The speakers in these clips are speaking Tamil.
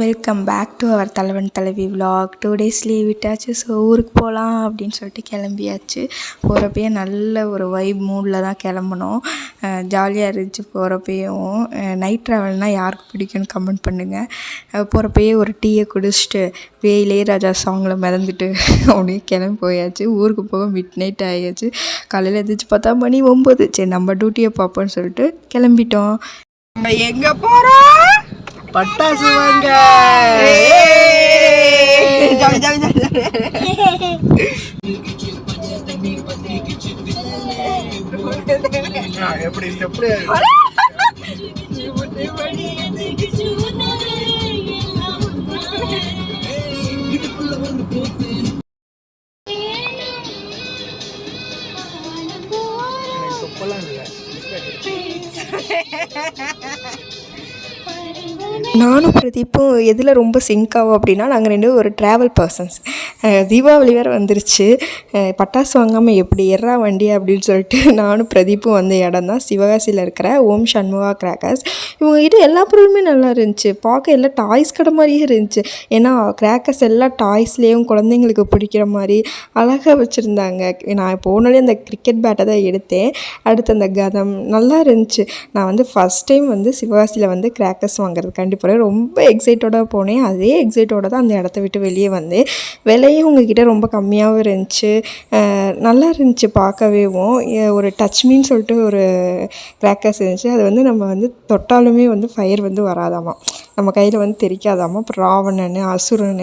வெல்கம் பேக் டு அவர் தலைவன் தலைவி விலாக் டூ டேஸ் லீவ் விட்டாச்சு ஸோ ஊருக்கு போகலாம் அப்படின்னு சொல்லிட்டு கிளம்பியாச்சு. போகிறப்பயே நல்ல ஒரு வைப் மூடில் தான் கிளம்புனோம். ஜாலியாக இருந்துச்சு போகிறப்பயும் நைட் ட்ராவல்னால் யாருக்கு பிடிக்கும்னு கமெண்ட் பண்ணுங்கள் போகிறப்பயே ஒரு டீயை குடிச்சிட்டு வேயிலே ராஜா சாங்கில் மிதந்துட்டு அப்படியே கிளம்பி போயாச்சு. ஊருக்கு போக மிட் நைட் ஆகியாச்சு காலையில் எழுந்திரிச்சு பார்த்தா மணி ஒம்பது சரி நம்ம டியூட்டியை பார்ப்போம்னு சொல்லிட்டு கிளம்பிட்டோம். நம்ம எங்கே போகிறோம் பட்டாசு வாங்க. எப்படி எப்படி துப்பெல்லாம் இல்லை. நானும் பிரதீப்பும் எதில் ரொம்ப சிங்க் ஆகும் அப்படின்னா நாங்கள் ரெண்டு ஒரு ட்ராவல் பர்சன்ஸ் தீபாவளி வேறு வந்துருச்சு. பட்டாசு வாங்காமல் எப்படி எறா வண்டி அப்படின்னு சொல்லிட்டு நானும் பிரதீப்பும் வந்த இடம் தான் சிவகாசியில் இருக்கிற ஓம் சண்முகா கிராக்கர்ஸ் இவங்ககிட்ட எல்லா பொருளுமே நல்லா இருந்துச்சு. பார்க்க எல்லாம் டாய்ஸ் கடை மாதிரியே இருந்துச்சு. ஏன்னா கிராக்கர்ஸ் எல்லாம் டாய்ஸ்லேயும் குழந்தைங்களுக்கு பிடிக்கிற மாதிரி அழகாக வச்சுருந்தாங்க. நான் போனாலே அந்த கிரிக்கெட் பேட்டை தான் எடுத்தேன். அடுத்து அந்த கதம் நல்லா இருந்துச்சு. நான் வந்து ஃபஸ்ட் டைம் வந்து சிவகாசியில் வந்து கிராக்கர்ஸ் கண்டிப்பாக போகிறேன் ரொம்ப எக்ஸைட்டோட போனேன். அதே எக்ஸைட்டோட தான் அந்த இடத்த விட்டு வெளியே வந்தேன். விலையும் உங்ககிட்ட ரொம்ப கம்மியாகவும் இருந்துச்சு. நல்லா இருந்துச்சு பார்க்கவேவும் ஒரு டச் மீன் சொல்லிட்டு ஒரு கிராக்கர்ஸ் இருந்துச்சு. அது வந்து நம்ம வந்து தொட்டாலுமே வந்து ஃபயர் வந்து வராதாமா? நம்ம கையில் வந்து தெரிக்காதாமா? அப்புறம் ராவணன் அசுரன்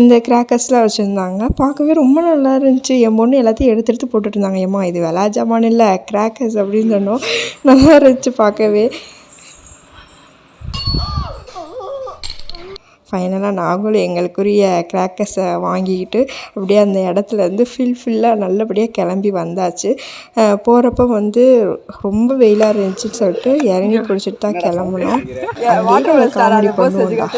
இந்த கிராக்கர்ஸ்லாம் வச்சுருந்தாங்க பார்க்கவே ரொம்ப நல்லா இருந்துச்சு. என் பொண்ணு எல்லாத்தையும் எடுத்து எடுத்து போட்டுட்டு இருந்தாங்க. ஏம்மா இது விளாஜாமான் இல்லை. கிராக்கர்ஸ் அப்படின்னு சொன்னோம். நல்லா இருந்துச்சு பார்க்கவே. ஃபைனலாக நாங்களும் எங்களுக்குரிய கிராக்கர்ஸை வாங்கிக்கிட்டு அப்படியே அந்த இடத்துல இருந்து ஃபில் ஃபில்லாக நல்லபடியாக கிளம்பி வந்தாச்சு. போகிறப்ப வந்து ரொம்ப வெயிலாக இருந்துச்சுன்னு சொல்லிட்டு இறங்கி குடிச்சிட்டு தான் கிளம்புனோம். அங்கேயே காமெடி பண்ணுவோம்டா.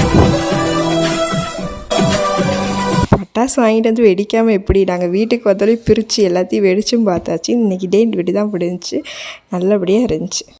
பட்டாசு வாங்கிட்டு வந்து வெடிக்காமல் எப்படி? நாங்கள் வீட்டுக்கு வந்தாலே பிரித்து எல்லாத்தையும் வெடிச்சும் பார்த்தாச்சு. இன்றைக்கி டே இப்படி தான் முடிஞ்சுச்சு. நல்லபடியாக இருந்துச்சு.